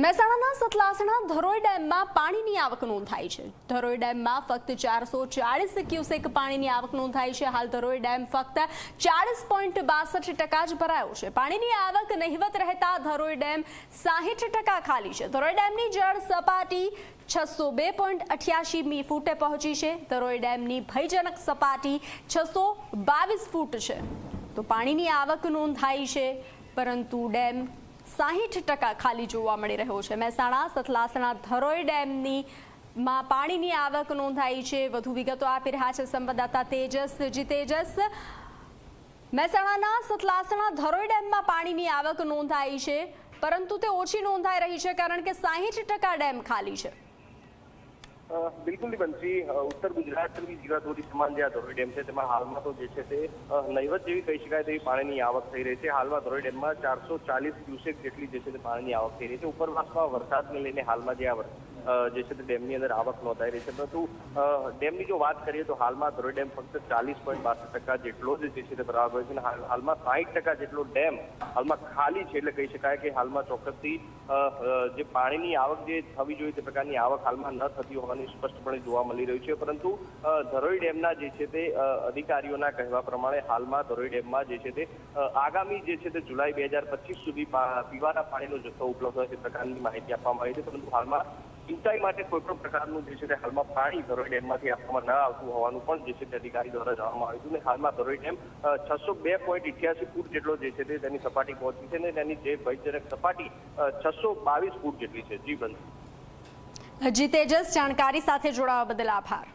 મહેસાણાના સતલાસણા ધરોઈ ડેમમાં પાણીની આવક નોંધાઈ છે. ધરોઈ ડેમમાં ફક્ત ચારસો ચાળીસ ક્યુસેક પાણીની આવક નોંધાઈ છે. હાલ ધરોઈ ડેમ ફક્ત ચાળીસ પોઈન્ટ બાસઠ ટકા જ ભરાયો છે. પાણીની આવક નહિવત રહેતા ધરોઈ ડેમ સાહીઠ ટકા ખાલી છે. ધરોઈ ડેમની જળ સપાટી છસો બે પોઈન્ટ અઠ્યાસી મી ફૂટે પહોંચી છે. ધરોઈ ડેમની ભયજનક સપાટી છસો બાવીસ ફૂટ છે. તો પાણીની આવક નોંધાઈ છે, પરંતુ ડેમ સાહીઠ ટકા ખાલી જોવા મળી રહ્યો છે. મહેસાણા સતલાસણા ધરોઈ ડેમની માં પાણીની આવક નોંધાઈ છે. વધુ વિગતો આપી રહ્યા છે સંવાદદાતા તેજસ જી. તેજસ, મહેસાણાના સતલાસણા ધરોઈ ડેમમાં પાણીની આવક નોંધાઈ છે, પરંતુ તે ઓછી નોંધાઈ રહી છે કારણ કે સાહીઠ ટકા ડેમ ખાલી છે. બિલકુલ બનશી ઉત્તર ગુજરાતની જીવાદોરી સમાન જે આ ધોરી ડેમ છે, તેમાં હાલમાં તો જે છે તે નૈવત જેવી કહી શકાય તેવી પાણીની આવક થઈ રહી છે. હાલમાં ધોરી ડેમમાં ચારસો ચાલીસ ક્યુસેક જેટલી જે છે તે પાણીની આવક થઈ રહી છે. ઉપરવાસમાં વરસાદને લઈને હાલમાં જે આ જે છે તે ડેમની અંદર આવક નોંધાઈ રહી છે. પરંતુ ડેમની જો વાત કરીએ તો હાલમાં ધોરી ડેમ ફક્ત ચાલીસ પોઈન્ટ બાસઠ ટકા જેટલો જ જે છે તે ભરાવા ગયો છે અને હાલ- હાલમાં સાહીઠ ટકા જેટલો ડેમ હાલમાં ખાલી છે એટલે કહી શકાય કે હાલમાં ચોક્કસથી જે પાણીની આવક જે થવી જોઈએ તે પ્રકારની આવક હાલમાં ન થતી હોવાની સ્પષ્ટપણે જોવા મળી રહ્યું છે. પરંતુ ધરોઈ ડેમના જે છે તે અધિકારીઓના કહેવા પ્રમાણે હાલમાં ધરોઈ ડેમમાં જે છે તે આગામી જે છે તે જુલાઈ બે હજાર પચીસ સુધી પીવાના પાણીનો જથ્થો ઉપલબ્ધ હોય તે પ્રકારની માહિતી આપવામાં આવી છે. પરંતુ હાલમાં સિંચાઈ માટે કોઈ પણ પ્રકારનું જે છે તે હાલમાં પાણી ધરોઈ ડેમમાંથી આપવામાં ન આવતું હોવાનું પણ જે છે તે અધિકારી દ્વારા જણાવવામાં આવ્યું હતું. અને હાલમાં ધરોઈ ડેમ છસો બે પોઈન્ટ ઇઠ્યાસી ફૂટ જેટલો જે છે તેની સપાટી પહોંચી છે અને તેની જે ભયજનક સપાટી છસો બાવીસ ફૂટ જેટલી છે. જી જી તેજસ, જાણકારી સાથે જોડાવા બદલ આભાર.